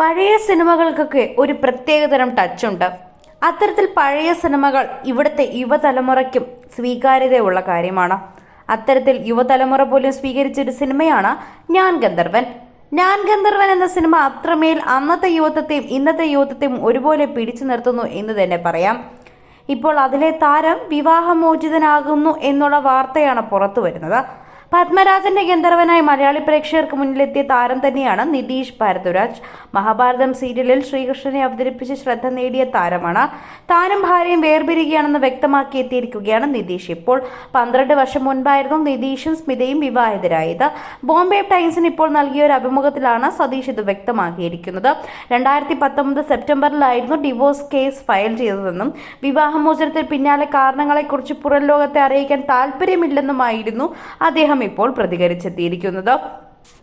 പഴയ സിനിമകൾക്കൊക്കെ ഒരു പ്രത്യേകതരം ടച്ചുണ്ട് അത്തരത്തിൽ പഴയ സിനിമകൾ ഇവിടുത്തെ യുവതലമുറയ്ക്കും സ്വീകാര്യതയുള്ള കാര്യമാണ്. അത്തരത്തിൽ യുവതലമുറ പോലും സ്വീകരിച്ച ഒരു സിനിമയാണ് ഞാൻ ഗന്ധർവൻ. ഞാൻ ഗന്ധർവൻ എന്ന സിനിമ അത്രമേൽ അന്നത്തെ യുവത്വത്തെയും ഇന്നത്തെ യുവത്വത്തെയും ഒരുപോലെ പിടിച്ചു നിർത്തുന്നു എന്ന് തന്നെ പറയാം. ഇപ്പോൾ അതിലെ താരം വിവാഹമോചിതനാകുന്നു എന്നുള്ള വാർത്തയാണ് പുറത്തു വരുന്നത്. പത്മരാജന്റെ ഗന്ധർവനായി മലയാളി പ്രേക്ഷകർക്ക് മുന്നിലെത്തിയ താരം തന്നെയാണ് നിതീഷ് ഭാരദ്വാജ്. മഹാഭാരതം സീരിയലിൽ ശ്രീകൃഷ്ണനെ അവതരിപ്പിച്ച് ശ്രദ്ധ നേടിയ താരമാണ്. താനും ഭാര്യയും വേർപിരിയുകയാണെന്ന് വ്യക്തമാക്കി എത്തിയിരിക്കുകയാണ് നിതീഷ്. ഇപ്പോൾ പന്ത്രണ്ട് വർഷം മുൻപായിരുന്നു നിതീഷും സ്മിതയും വിവാഹിതരായത്. ബോംബെ ടൈംസിന് ഇപ്പോൾ നൽകിയ ഒരു അഭിമുഖത്തിലാണ് സതീഷ് ഇത് വ്യക്തമാക്കിയിരിക്കുന്നത്. രണ്ടായിരത്തി പത്തൊമ്പത് സെപ്റ്റംബറിലായിരുന്നു ഡിവോഴ്സ് കേസ് ഫയൽ ചെയ്തതെന്നും വിവാഹമോചനത്തിന് പിന്നാലെ കാരണങ്ങളെക്കുറിച്ച് പുറം ലോകത്തെ അറിയിക്കാൻ താല്പര്യമില്ലെന്നുമായിരുന്നു അദ്ദേഹം ഇപ്പോൾ പ്രതികരിച്ചെത്തിയിരിക്കുന്നത്.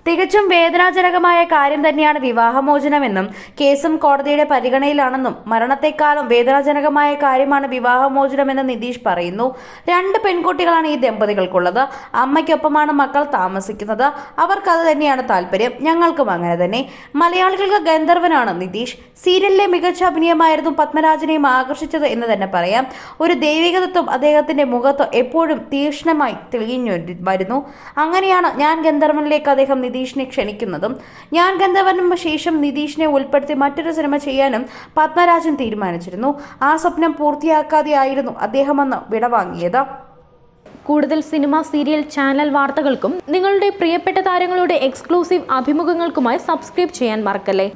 തികച്ചും വേദനാജനകമായ കാര്യം തന്നെയാണ് വിവാഹമോചനമെന്നും കേസും കോടതിയുടെ പരിഗണനയിലാണെന്നും മരണത്തെക്കാളും വേദനാജനകമായ കാര്യമാണ് വിവാഹമോചനമെന്ന് നിതീഷ് പറയുന്നു. രണ്ട് പെൺകുട്ടികളാണ് ഈ ദമ്പതികൾക്കുള്ളത്. അമ്മയ്ക്കൊപ്പമാണ് മക്കൾ താമസിക്കുന്നത്. അവർക്കത് തന്നെയാണ് താല്പര്യം. ഞങ്ങൾക്കും അങ്ങനെ തന്നെ. മലയാളികൾക്ക് ഗന്ധർവനാണ് നിതീഷ്. സീരിയലിലെ മികച്ച അഭിനയമായിരുന്നു പത്മരാജനെയും ആകർഷിച്ചത് എന്ന് തന്നെ പറയാം. ഒരു ദൈവികതത്വം അദ്ദേഹത്തിന്റെ മുഖത്ത് എപ്പോഴും തീക്ഷ്ണമായി തെളിഞ്ഞു വരുന്നു. അങ്ങനെയാണ് ഞാൻ ഗന്ധർവനിലേക്ക് അദ്ദേഹം നിതീഷിനെ ക്ഷണിക്കുന്നതും ഞാൻ ഗന്ധർവനും ശേഷം നിതീഷിനെ ഉൾപ്പെടുത്തി മറ്റൊരു സിനിമ ചെയ്യാനും പത്മരാജൻ തീരുമാനിച്ചിരുന്നു. ആ സ്വപ്നം പൂർത്തിയാക്കാതെയായിരുന്നു അദ്ദേഹം അന്ന് വിടവാങ്ങിയത്. കൂടുതൽ സിനിമ സീരിയൽ ചാനൽ വാർത്തകൾക്കും നിങ്ങളുടെ പ്രിയപ്പെട്ട താരങ്ങളുടെ എക്സ്ക്ലൂസീവ് അഭിമുഖങ്ങൾക്കുമായി സബ്സ്ക്രൈബ് ചെയ്യാൻ മറക്കല്ലേ?